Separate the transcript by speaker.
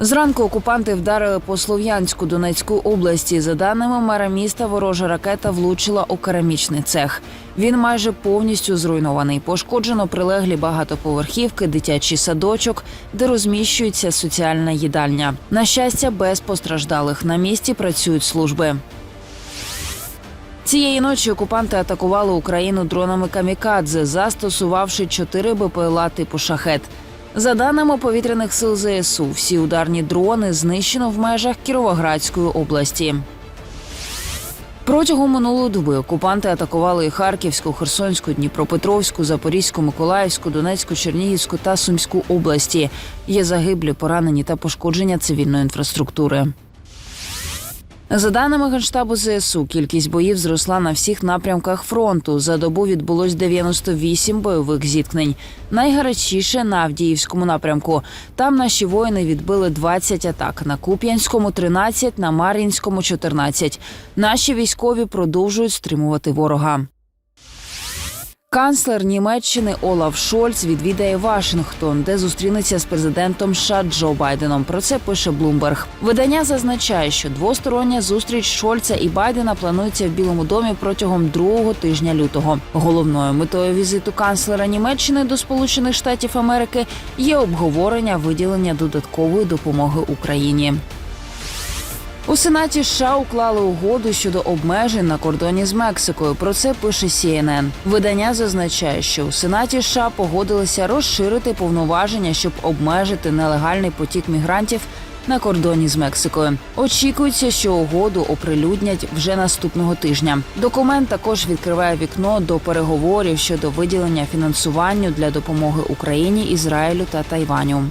Speaker 1: Зранку окупанти вдарили по Слов'янську Донецької області. За даними мера міста, ворожа ракета влучила у керамічний цех. Він майже повністю зруйнований. Пошкоджено прилеглі багатоповерхівки, дитячий садочок, де розміщується соціальна їдальня. На щастя, без постраждалих на місці працюють служби. Цієї ночі окупанти атакували Україну дронами камікадзе, застосувавши чотири БПЛА типу шахет. За даними повітряних сил ЗСУ, всі ударні дрони знищено в межах Кіровоградської області. Протягом минулої доби окупанти атакували і Харківську, Херсонську, Дніпропетровську, Запорізьку, Миколаївську, Донецьку, Чернігівську та Сумську області. Є загиблі, поранені та пошкодження цивільної інфраструктури. За даними Генштабу ЗСУ, кількість боїв зросла на всіх напрямках фронту. За добу відбулось 98 бойових зіткнень. Найгарячіше на Авдіївському напрямку. Там наші воїни відбили 20 атак. На Куп'янському 13, на Мар'їнському 14. Наші військові продовжують стримувати ворога. Канцлер Німеччини Олаф Шольц відвідає Вашингтон, де зустрінеться з президентом США Джо Байденом. Про це пише Блумберг. Видання зазначає, що двостороння зустріч Шольца і Байдена планується в Білому домі протягом другого тижня лютого. Головною метою візиту канцлера Німеччини до Сполучених Штатів Америки є обговорення виділення додаткової допомоги Україні. У Сенаті США уклали угоду щодо обмежень на кордоні з Мексикою. Про це пише CNN. Видання зазначає, що у Сенаті США погодилися розширити повноваження, щоб обмежити нелегальний потік мігрантів на кордоні з Мексикою. Очікується, що угоду оприлюднять вже наступного тижня. Документ також відкриває вікно до переговорів щодо виділення фінансуванню для допомоги Україні, Ізраїлю та Тайваню.